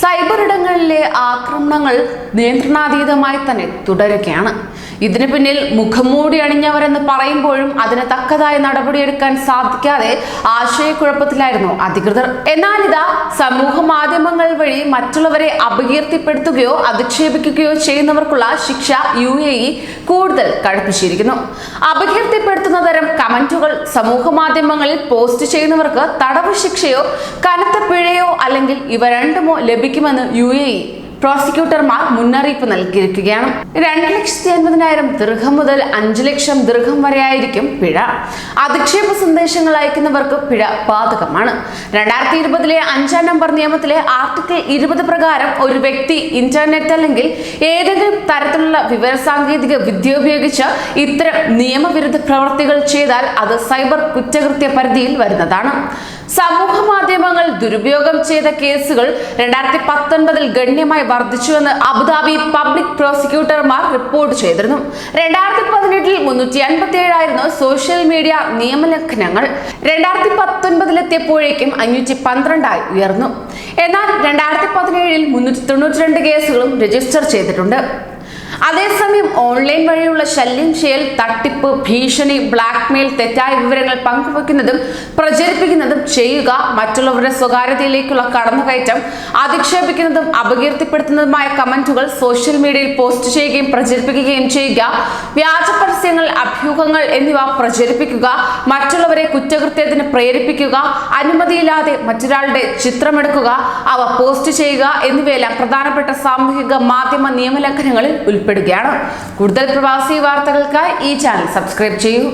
Cyber ഇടങ്ങളിലെ ആക്രമണങ്ങൾ നിയന്ത്രണാതീതമായി തന്നെ തുടരുകയാണ്. ഇതിന് പിന്നിൽ മുഖംമൂടി അണിഞ്ഞവരെന്ന് പറയുമ്പോഴും അതിന് തക്കതായ നടപടിയെടുക്കാൻ സാധിക്കാതെ ആശയക്കുഴപ്പത്തിലായിരുന്നു അധികൃതർ. എന്നാൽ ഇതാ സമൂഹ മാധ്യമങ്ങൾ വഴി മറ്റുള്ളവരെ അപകീർത്തിപ്പെടുത്തുകയോ അധിക്ഷേപിക്കുകയോ ചെയ്യുന്നവർക്കുള്ള ശിക്ഷ യു എ ഇ കൂടുതൽ കടുപ്പിച്ചിരിക്കുന്നു. അപകീർത്തിപ്പെടുത്തുന്ന തരം കമന്റുകൾ സമൂഹ മാധ്യമങ്ങളിൽ പോസ്റ്റ് ചെയ്യുന്നവർക്ക് തടവ് ശിക്ഷയോ കനത്ത പിഴയോ അല്ലെങ്കിൽ ഇവ രണ്ടുമോ ലഭിക്കുമെന്ന് യു എ ഇ പ്രോസിക്യൂട്ടർമാർ മുന്നറിയിപ്പ് നൽകിയിരിക്കുകയാണ്. രണ്ട് ലക്ഷത്തി അൻപതിനായിരം ദീർഘം മുതൽ അഞ്ചു ലക്ഷം ദീർഘം വരെയായിരിക്കും പിഴ. അധിക്ഷേപ സന്ദേശങ്ങൾ അയക്കുന്നവർക്ക് പിഴ ബാധകമാണ്. രണ്ടായിരത്തി ഇരുപതിലെ അഞ്ചാം നമ്പർ നിയമത്തിലെ ആർട്ടിക്കിൾ ഇരുപത് പ്രകാരം ഒരു വ്യക്തി ഇന്റർനെറ്റ് അല്ലെങ്കിൽ ഏതെങ്കിലും തരത്തിലുള്ള വിവരസാങ്കേതിക വിദ്യ ഉപയോഗിച്ച് ഇത്തരം നിയമവിരുദ്ധ പ്രവർത്തികൾ ചെയ്താൽ അത് സൈബർ കുറ്റകൃത്യ പരിധിയിൽ വരുന്നതാണ്. സമൂഹ ദുരുപയോഗം ചെയ്ത കേസുകൾ രണ്ടായിരത്തി പത്തൊൻപതിൽ ഗണ്യമായി വർദ്ധിച്ചുവെന്ന് അബുദാബി പബ്ലിക് പ്രോസിക്യൂട്ടർമാർ റിപ്പോർട്ട് ചെയ്തിരുന്നു. രണ്ടായിരത്തി പതിനെട്ടിൽ മുന്നൂറ്റി അൻപത്തി ഏഴായിരുന്നു സോഷ്യൽ മീഡിയ നിയമലംഘനങ്ങൾ. രണ്ടായിരത്തി പത്തൊൻപതിലെത്തിയപ്പോഴേക്കും അഞ്ഞൂറ്റി പന്ത്രണ്ടായി ഉയർന്നു. എന്നാൽ രണ്ടായിരത്തി പതിനേഴിൽ മുന്നൂറ്റി തൊണ്ണൂറ്റി രണ്ട് കേസുകളും രജിസ്റ്റർ ചെയ്തിട്ടുണ്ട്. അതേസമയം ഓൺലൈൻ വഴിയുള്ള ശല്യം ചെയ്യൽ തട്ടിപ്പ് ഭീഷണി ബ്ലാക്ക്മെയിൽ തെറ്റായ വിവരങ്ങൾ പങ്കുവെക്കുന്നതും പ്രചരിപ്പിക്കുന്നതും ചെയ്യുക മറ്റുള്ളവരുടെ സ്വകാര്യതയിലേക്കുള്ള കടന്നുകയറ്റം അധിക്ഷേപിക്കുന്നതും അപകീർത്തിപ്പെടുത്തുന്നതുമായ കമന്റുകൾ സോഷ്യൽ മീഡിയയിൽ പോസ്റ്റ് ചെയ്യുകയും പ്രചരിപ്പിക്കുകയും ചെയ്യുക വ്യാജ പരസ്യങ്ങൾ അഭ്യൂഹങ്ങൾ എന്നിവ പ്രചരിപ്പിക്കുക മറ്റുള്ളവരെ കുറ്റകൃത്യത്തിന് പ്രേരിപ്പിക്കുക അനുമതിയില്ലാതെ മറ്റൊരാളുടെ ചിത്രമെടുക്കുക അവ പോസ്റ്റ് ചെയ്യുക എന്നിവയെല്ലാം പ്രധാനപ്പെട്ട സാമൂഹിക മാധ്യമ നിയമലംഘനങ്ങളിൽ ഉൾപ്പെടുകയാണ്. കൂടുതൽ പ്രവാസി വാർത്തകൾക്കായി ഈ ചാനൽ സബ്സ്ക്രൈബ് ചെയ്യൂ.